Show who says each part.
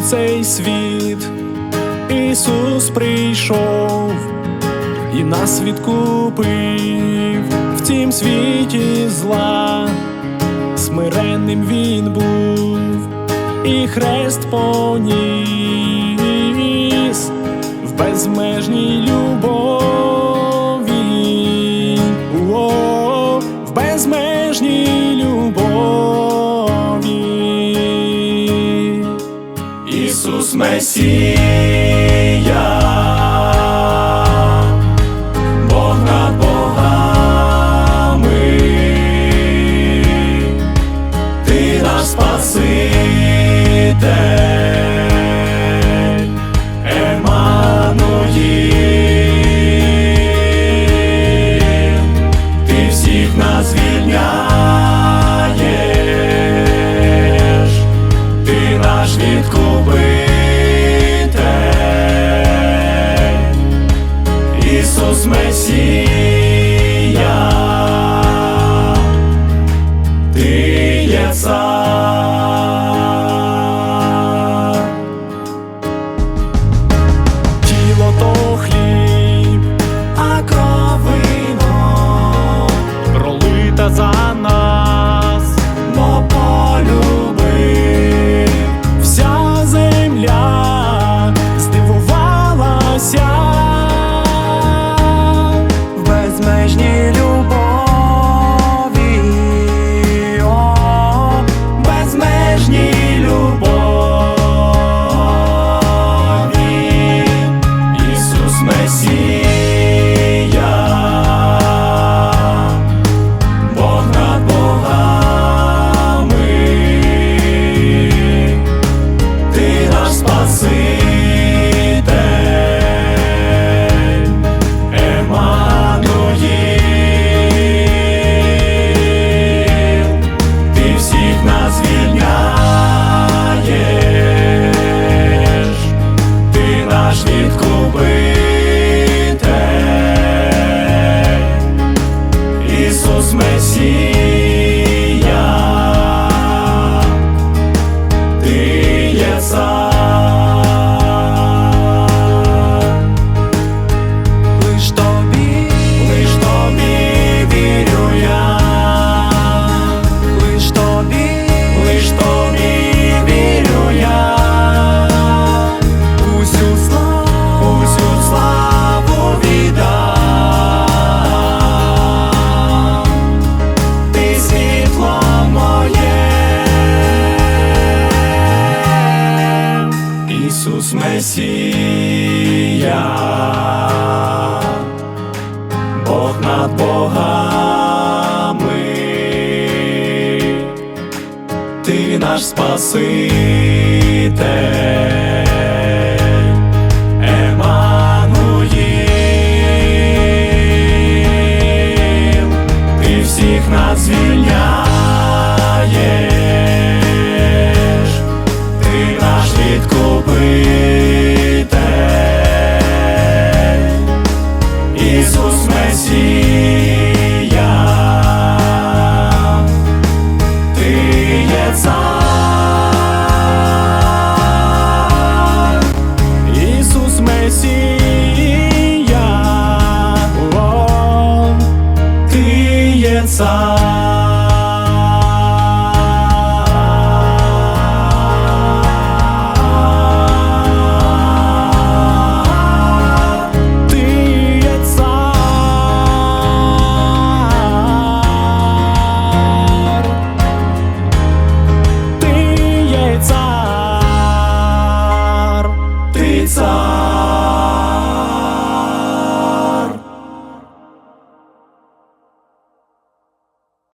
Speaker 1: цей світ. Ісус прийшов і нас відкупив в тім світі зла, смиренним він був, і хрест поніс в безмежній любові, Месія, Бог над богами, ти наш Спаситель, Еммануїл, ти всіх нас звільняєш, Ісус Месія, ти є цар. Ісус Ісус Месія. Бог над богами, ти наш Спаситель, Месія, о, ти є цар.